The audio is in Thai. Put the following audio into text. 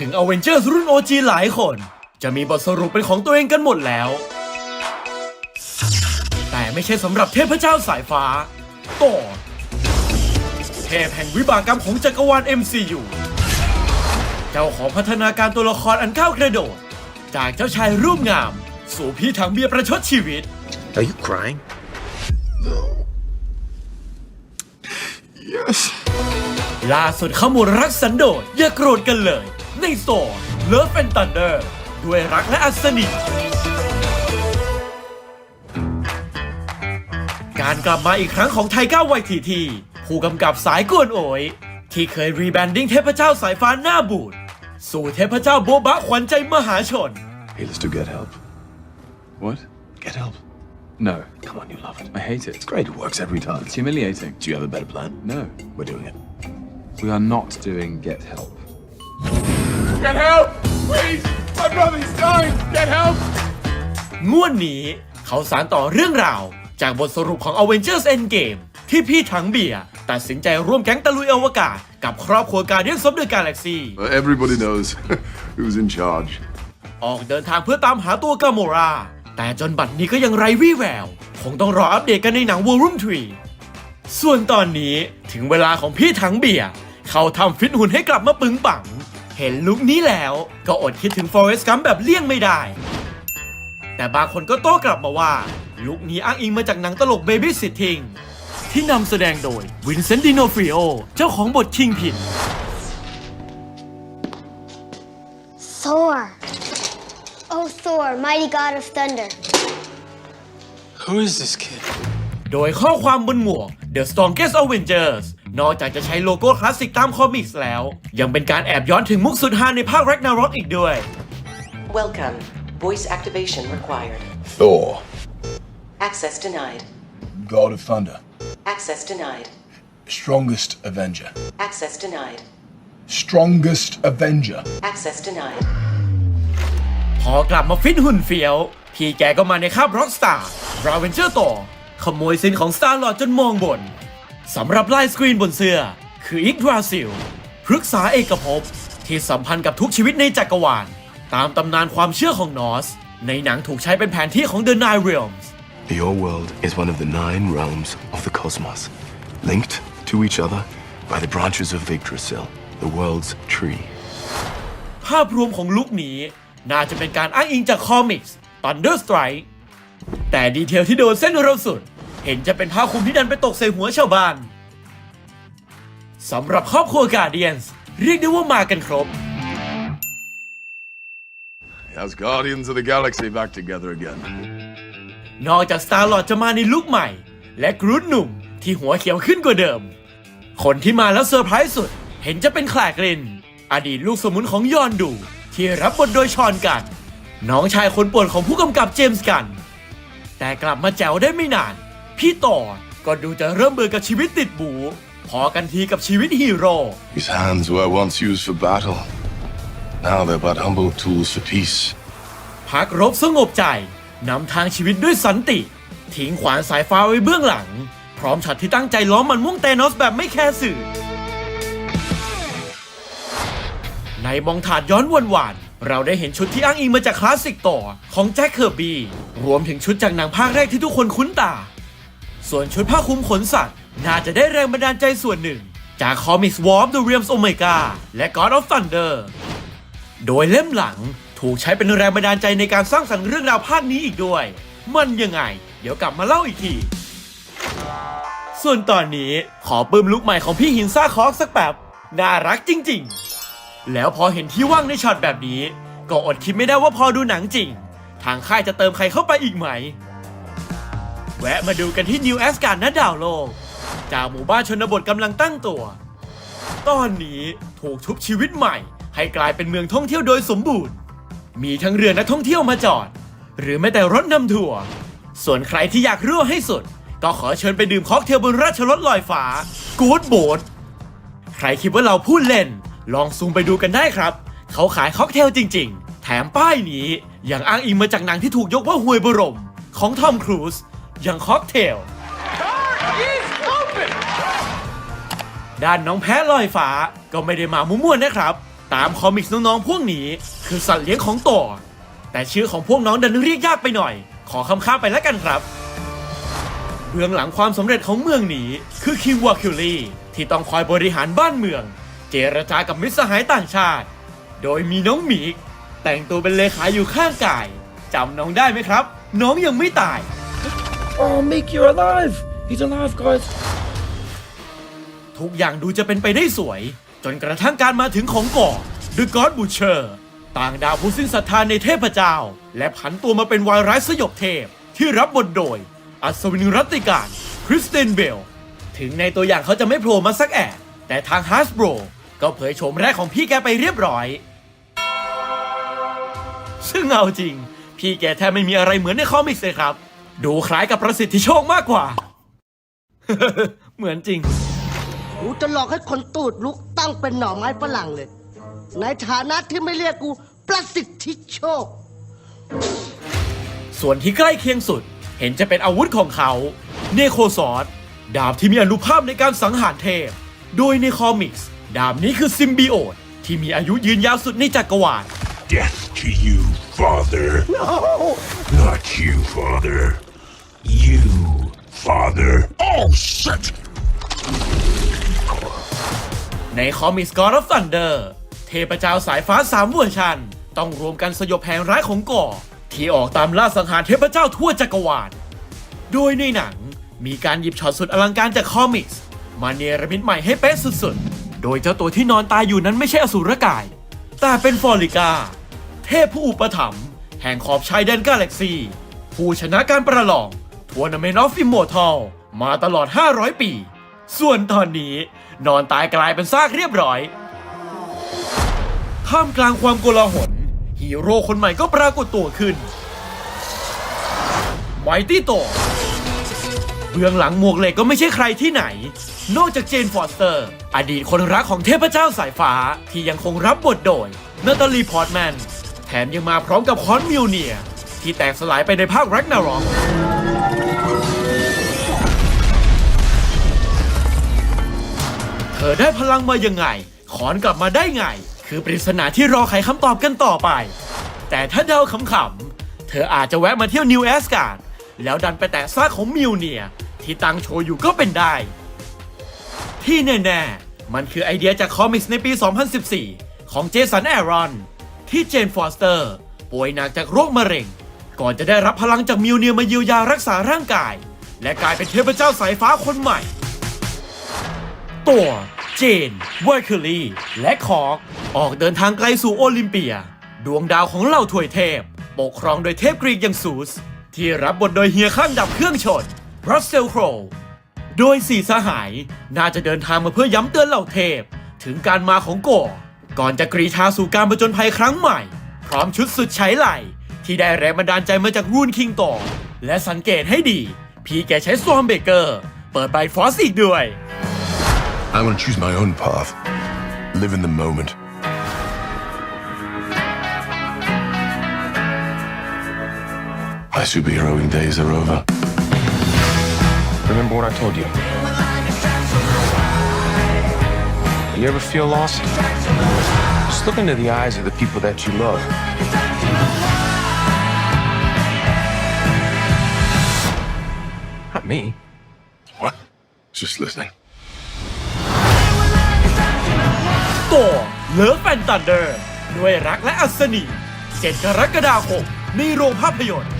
ถึง Avengers รุ่น OG หลายคน จะมีบทสรุปเป็นของตัวเองกันหมดแล้ว แต่ไม่ใช่สำหรับเทพเจ้าสายฟ้าต่อเทพแห่งวิบากกรรมของจักรวาล MCU เจ้าของพัฒนาการตัวละครอันก้าวกระโดด จากเจ้าชายรูปงาม สู่พี่ถังเบียร์ประชดชีวิต Are you crying? Yes. ล่าสุดขมูลรักสันโดษอย่าโกรธกันเลย ในโซเลิฟเป็นตันเดอร์ด้วยรักและอัศนีการกลับมาอีกครั้งของไทก้าไวทีที ผู้กำกับสายกวนโอย ที่เคยรีแบรนดิ้งเทพเจ้าสายฟ้าหน้าบูด สู่เทพเจ้าโบบะขวัญใจมหาชน Hey, let's do get help. What? Get help. No. Come on, you love it. I hate it. It's great. It works every time. It's humiliating. Do you have a better plan? No. We're doing it. We are not doing Get Help. Get help! Please! My brother's dying! Get help! งวดนี้เขาสารต่อเรื่องราว จากบทสรุปของ Avengers Endgame ที่พี่ถังเบียร์ตัดสินใจร่วมแก๊งตะลุยอวกาศ กับครอบครัวการเดียนซอฟเดอะกาแล็กซี Well, everybody knows who's in charge. ออกเดินทางเพื่อตามหาตัวกาโมรา แต่จนบัดนี้ก็ยังไร้วี่แวว คงต้องรออัปเดตกันในหนัง w o r o o m 3ส่วนตอนนี้ถึงเวลาของพี่ถังเบียร์ เขาทำฟิตหุ่นให้กลับมาปึงปัง เห็นลุคนี้แล้วก็อดคิดถึง Forrest Gump แบบเลี่ยงไม่ได้ แต่บางคนก็โต้กลับมาว่า ลุคนี้อ้างอิงมาจากหนังตลก Baby Sitting ที่นำแสดงโดยวินเซนต์ดิโนฟริโอเจ้าของบทคิงพิน Thor. Oh, Thor, mighty god of thunder. Who is this kid? โดยข้อความบนหมวก The Strongest Avengers นอกจากจะใช้โลโก้คลาสสิกตามคอมิกส์แล้ว ยังเป็นการแอบย้อนถึงมุกสุดฮาในภาค Ragnarok อีกด้วย Welcome. Voice activation required. Thor, Access denied. God of Thunder, Access denied. strongest Avenger. Access denied. Strongest Avenger. Access denied. พอกลับมาฟิตหุ่นเฟี้ยว พี่แกก็มาในคาบ Rockstar r a v e n g e r ต่อขโมยสินของ Star Lord จนมองบน สำหรับลายสกรีนบนเสื้อ คืออิกดราซิลพฤกษาเอกภพที่สัมพันธ์กับทุกชีวิตในจักรวาล ตามตำนานความเชื่อของนอส ในหนังถูกใช้เป็นแผนที่ของ The Nine Realms Your world is one of the nine realms of the cosmos, linked to each other by the branches of Yggdrasil, the world's tree. ภาพรวมของลุคนี้ น่าจะเป็นการอ้างอิงจากคอมิกส์ Thunder Strike แต่ดีเทลที่โดนเส้นเราสุด เห็นจะเป็นผ้าคลุมที่ดันไปตกใส่หัวชาวบ้านสำหรับครอบครัวกาเดียนส์เรียกได้ว่ามากันครบ As Guardians of the Galaxy back together again. นอกจาก Star Lord จะมาในลุคใหม่ และกรูดหนุ่มที่หัวเขียวขึ้นกว่าเดิม คนที่มาแล้วเซอร์ไพรส์สุด เห็นจะเป็นแคลกลิน อดีตลูกสมุนของยอนดู ที่รับบทโดยชอนกัน น้องชายคนป่วนของผู้กำกับเจมส์กัน แต่กลับมาแจ๋วได้ไม่นาน พี่ต่อก็ดูจะเริ่มเบื่อกับชีวิตติดบูพอกันทีกับชีวิตฮีโร่ His hands were once used for battle. Now they're but humble tools for peace. พักรบสงบใจนำทางชีวิตด้วยสันติ ทิ้งขวานสายฟ้าไว้เบื้องหลัง พร้อมช็อตที่ตั้งใจล้อมมันม่วงเตนอสแบบไม่แคร์สื่อ ในมองถาดย้อนวันวานๆเราได้เห็นชุดที่อ้างอิงมาจากคลาสสิกต่อของแจ็คเคอร์บีรวมถึงชุดจากหนังภาคแรกที่ทุกคนคุ้นตา ส่วนชุดผ้าคลุมขนสัตว์ น่าจะได้แรงบันดาลใจส่วนหนึ่ง จากคอมิกส์ War of the Realms Omega และ God of Thunder โดยเล่มหลังถูกใช้เป็นแรงบันดาลใจในการสร้างสรรค์เรื่องราวภาคนี้อีกด้วย มันยังไง เดี๋ยวกลับมาเล่าอีกที ส่วนตอนนี้ขอปื้มลุกใหม่ของพี่หินซ่าคอกสักแบบน่ารักจริงๆ แล้วพอเห็นที่ว่างในช็อตแบบนี้ ก็อดคิดไม่ได้ว่าพอดูหนังจริง ทางค่ายจะเติมใครเข้าไปอีกไหม แวะมาดูกันที่นิวแอสการ์ดณดาวโลก จากหมู่บ้านชนบทกำลังตั้งตัว ตอนนี้ถูกชุบชีวิตใหม่ ให้กลายเป็นเมืองท่องเที่ยวโดยสมบูรณ์ มีทั้งเรือนักท่องเที่ยวมาจอด หรือแม้แต่รถนำทัวร์ส่วนใครที่อยากรั่วให้สุด ก็ขอเชิญไปดื่มค็อกเทลบนราชรถลอยฟ้ากู๊ดโบ t ใครคิดว่าเราพูดเล่น ลองซูมไปดูกันได้ครับ เขาขายค็อกเทลจริง ๆ แถมป้ายนี้ยังอ้างอิงมาจากหนังที่ถูกยกว่าห่วยบรม ของทอมครูซ อย่างค็อกเทล ด้านน้องแพ้ลอยฟ้าก็ไม่ได้มามั่วๆนะครับ ตามคอมิกส์น้องๆพวกนี้คือสัตว์เลี้ยงของต่อ แต่ชื่อของพวกน้องดันเรียกยากไปหน่อย ขอคำข้ามไปแล้วกันครับ เบื้องหลังความสำเร็จของเมืองนี้คือคิงวาคิลลีที่ต้องคอยบริหารบ้านเมือง เจรจากับมิตรสหายต่างชาติ โดยมีน้องหมีกแต่งตัวเป็นเลขาอยู่ข้างกายจำน้องได้ไหมครับ น้องยังไม่ตาย Oh, Mick, you're alive! He's alive, guys. ทุกอย่างดูจะเป็นไปได้สวย จนกระทั่งการมาถึงของก่อ The God Butcher ต่างดาวผู้สิ้นศรัทธาในเทพเจ้า และผันตัวมาเป็นวายร้ายสยบเทพ ที่รับบทโดย อัศวินรัตติการ คริสเตนเบล ถึงในตัวอย่างเขาจะไม่โผล่มาสักแอะแต่ทาง Hasbro ก็เผยโฉมแรกของพี่แกไปเรียบร้อย ซึ่งเอาจริง พี่แกแทบไม่มีอะไรเหมือนในคอมิกส์เลยครับ ดูคล้ายกับประสิทธิโชคมากกว่า เหมือนจริง กูจะหลอกให้คนตูดลุกตั้งเป็นหน่อไม้ฝรั่งเลย ในฐานะที่ไม่เรียกกูประสิทธิโชค ส่วนที่ใกล้เคียงสุด เห็นจะเป็นอาวุธของเขา เนโคซอสดาบที่มีอนุภาพในการสังหารเทพ โดยในคอมิกส์ดาบนี้คือซิมบิโอตที่มีอายุยืนยาวสุดในจักรวาล Death to you, Father. No! Not you, Father. You, Father. Oh, shit! ในคอมิส์ God of Thunder เทพเจ้าสายฟ้าสามเวอร์ชัน ต้องรวมกันสยบแผงร้ายของก่อ ที่ออกตามล่าสังหารเทพเจ้าทั่วจักรวาล โดยในหนังมีการหยิบช็อตสุดอลังการจากคอมิกส์มาเนรมิตใหม่ให้เป๊ะสุดๆ โดยเจ้าตัวที่นอนตายอยู่นั้นไม่ใช่อสูรกาย แต่เป็นฟอริกา เทพผู้อุปถัมภ์แห่งขอบชายแดนกาแล็กซี ผู้ชนะการประลอง วร์นาเมนอฟอิมมอร์ทัลมาตลอด 500 ปี ส่วนตอนนี้นอนตายกลายเป็นซากเรียบร้อย ท่ามกลางความโกลาหล ฮีโร่คนใหม่ก็ปรากฏตัวขึ้น ไมตี้โตเบื้องหลังหมวกเหล็กก็ไม่ใช่ใครที่ไหน นอกจากเจนฟอสเตอร์ อดีตคนรักของเทพเจ้าสายฟ้าที่ยังคงรับบทโดยนาตาลีพอร์ตแมน แถมยังมาพร้อมกับคอนมิวเนียร์ที่แตกสลายไปในภาคแร็กนารอก อได้พลังมายังไง ขอนกลับมาได้ไง คือปริศนาที่รอไขคำตอบกันต่อไป แต่ถ้าเดาขำๆ เธออาจจะแวะมาเที่ยวนิวแอสการ์ดแล้วดันไปแตะซากของมิวเนีย ที่ตังโชว์อยู่ก็เป็นได้ ที่แน่ๆ มันคือไอเดียจากคอมิกส์ในปี 2014 ของเจสันแอรอน ที่เจนฟอสเตอร์ ป่วยหนักจากโรคมะเร็ง ก่อนจะได้รับพลังจากมิวเนียมาเยียวยารักษาร่างกาย และกลายเป็นเทพเจ้าสายฟ้าคนใหม่ ตัว เจนเวอร์คิลีและคอร์กออกเดินทางไกลสู่โอลิมเปีย ดวงดาวของเหล่าถวยเทพ ปกครองโดยเทพกรีกอย่างซูส ที่รับบทโดยเฮียข้างดับเครื่องชนรัสเซลโครโดยสี่สหายน่าจะเดินทางมาเพื่อย้ำเตือนเหล่าเทพ ถึงการมาของโกอก่อนจะกรีธาสู่การประจนภัยครั้งใหม่ พร้อมชุดสุดใช้ไหลที่ได้แรงบันดาลใจมาจากรูนคิงต่อและสังเกตให้ดี พี่แกใช้สวอมเบเกอร์ เปิดใบฟอสอีกด้วย I'm gonna choose my own path. Live in the moment. My superheroing days are over. Remember what I told you? You ever feel lost? Just look into the eyes of the people that you love. Not me. What? Just listening. ตัวเลิฟแฟนตันเดอร์ ด้วยรักและอัศนี7กรกฎาคมในโรงภาพยนตร์